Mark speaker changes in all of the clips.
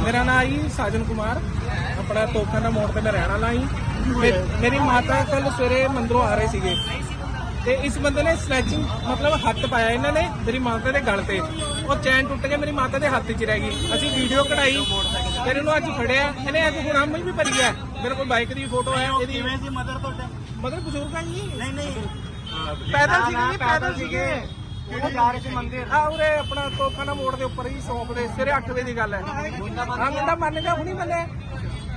Speaker 1: ਮੇਰਾ ਨਾਮ ਜੀ ਸਾਜਨ ਕੁਮਾਰ। ਆਪਣਾ ਤੋਖਾਂ ਦਾ ਮੋੜ ਤੇ ਮੈਂ ਰਹਿਣ ਵਾਲਾ ਤੇ ਮੇਰੀ ਮਾਤਾ ਕੱਲ ਸਵੇਰੇ ਮੰਦਰੋਂ ਆ ਰਹੇ ਸੀਗੇ। ਤੇ ਇਸ ਬੰਦੇ ਨੇ ਸਨੈਚਿੰਗ ਮਤਲਬ ਹੱਥ ਪਾਇਆ ਇਹਨਾਂ ਨੇ ਮੇਰੀ ਮਾਤਾ ਦੇ ਗਲ ਤੇ। ਉਹ ਚੈਨ ਟੁੱਟ ਕੇ ਮੇਰੀ ਮਾਤਾ ਦੇ ਹੱਥ 'ਚ ਰਹਿ ਗਈ। ਅਸੀਂ ਵੀਡੀਓ ਕਢਾਈ ਫਿਰ ਇਹਨੂੰ ਅੱਜ ਫੜਿਆ। ਇਹਨੇ ਅੱਜ ਹੁਣ ਆਮ ਵੀ ਭਰੀ ਹੈ। ਮੇਰੇ ਕੋਲ ਬਾਈਕ ਦੀ ਫੋਟੋ ਹੈ ਇਹਦੀ।
Speaker 2: ਕਿਵੇਂ ਸੀ ਮਦਰ ਤੁਹਾਡੇ?
Speaker 1: ਮਤਲਬ ਬਜ਼ੁਰਗ ਜੀ।
Speaker 2: ਨਹੀਂ ਨਹੀਂ।
Speaker 1: ਪੈਦਲ ਸੀਗੇ ਪੈਦਲ ਸੀਗੇ।
Speaker 2: ਕਿਹੜੇ ਜਾ ਮੰਦਿਰ?
Speaker 1: ਆ ਉਰੇ ਆਪਣਾ ਤੋਖਾਨਾ ਮੋੜ ਦੇ ਉੱਪਰ ਹੀ ਸ਼ੌਪ ਦੇ ਸਵੇਰੇ 8 ਵਜੇ ਦੀ ਗੱਲ ਹੈ। ਹਾਂ, ਮੁੰਡਾ ਮੰਨ ਗਿਆ, ਹੁਣੀ ਮੰਨੇ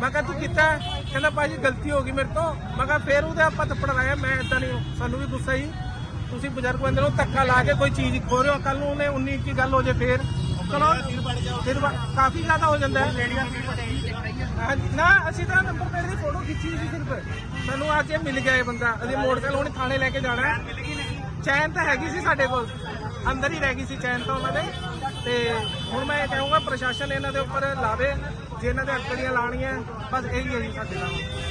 Speaker 1: ਮੈਂ ਕਿਹਾ, ਤੂੰ ਕੀਤਾ ਕਹਿੰਦਾ, ਭਾਜੀ, ਗਲਤੀ ਹੋ ਗਈ ਮੇਰੇ ਤੋਂ। ਮੈਂ ਕਿਹਾ, ਫੇਰ ਉਹਦੇ ਆਪਾਂ ਥੱਪੜ ਲਾਇਆ, ਮੈਂ ਇਦਾਂ ਨਹੀਂ, ਸਾਨੂੰ ਵੀ ਗੁੱਸਾ ਹੀ ਤੁਸੀਂ ਬਜ਼ੁਰਗ ਬੰਦੇ ਨੂੰ ਧੱਕਾ ਲਾ ਕੇ ਕੋਈ ਚੀਜ਼ ਖੋ ਰਹੇ ਹੋ ਕੱਲ ਨੂੰ ਉਹਨੇ 19 ਕੀ ਗੱਲ ਹੋ ਜੇ ਫੇਰ। ਚਲੋ, ਫਿਰ ਕਾਫੀ ਜ਼ਿਆਦਾ ਹੋ ਜਾਂਦਾ ਹੈ। ਨਾ, ਅਸੀਂ ਤਾਂ ਨੰਬਰ ਪਲੇਟ ਦੀ ਫੋਟੋ ਖਿੱਚੀ ਸੀ ਸਿਰਫ। ਸਾਨੂੰ ਅੱਜ ਇਹ ਮਿਲ ਗਿਆ ਇਹ ਬੰਦਾ, ਅਸੀਂ ਮੋਟਰਸਾਈਕਲ ਹੁਣ ਥਾਣੇ ਲੈ ਕੇ ਜਾਣਾ ਹੈ। ਚੈਨ ਤਾਂ ਹੈਗੀ ਸੀ ਸਾਡੇ ਕੋਲ। ਅੰਦਰ ਹੀ ਰਹਿ ਗਈ ਸੀ ਚੈਨ ਤਾਂ ਉਹਨਾਂ ਦੇ। ਤੇ ਹੁਣ ਮੈਂ ਇਹ ਕਹੂੰਗਾ ਪ੍ਰਸ਼ਾਸਨ ਇਹਨਾਂ ਦੇ ਉੱਪਰ ਲਾਵੇ, ਜੇ ਇਹਨਾਂ ਦੇ ਅੰਕੜੀਆਂ ਲਾਣੀਆਂ ਬਸ ਇਹੀ ਹੈ ਜੀ ਸਾਡੇ ਨਾਲ।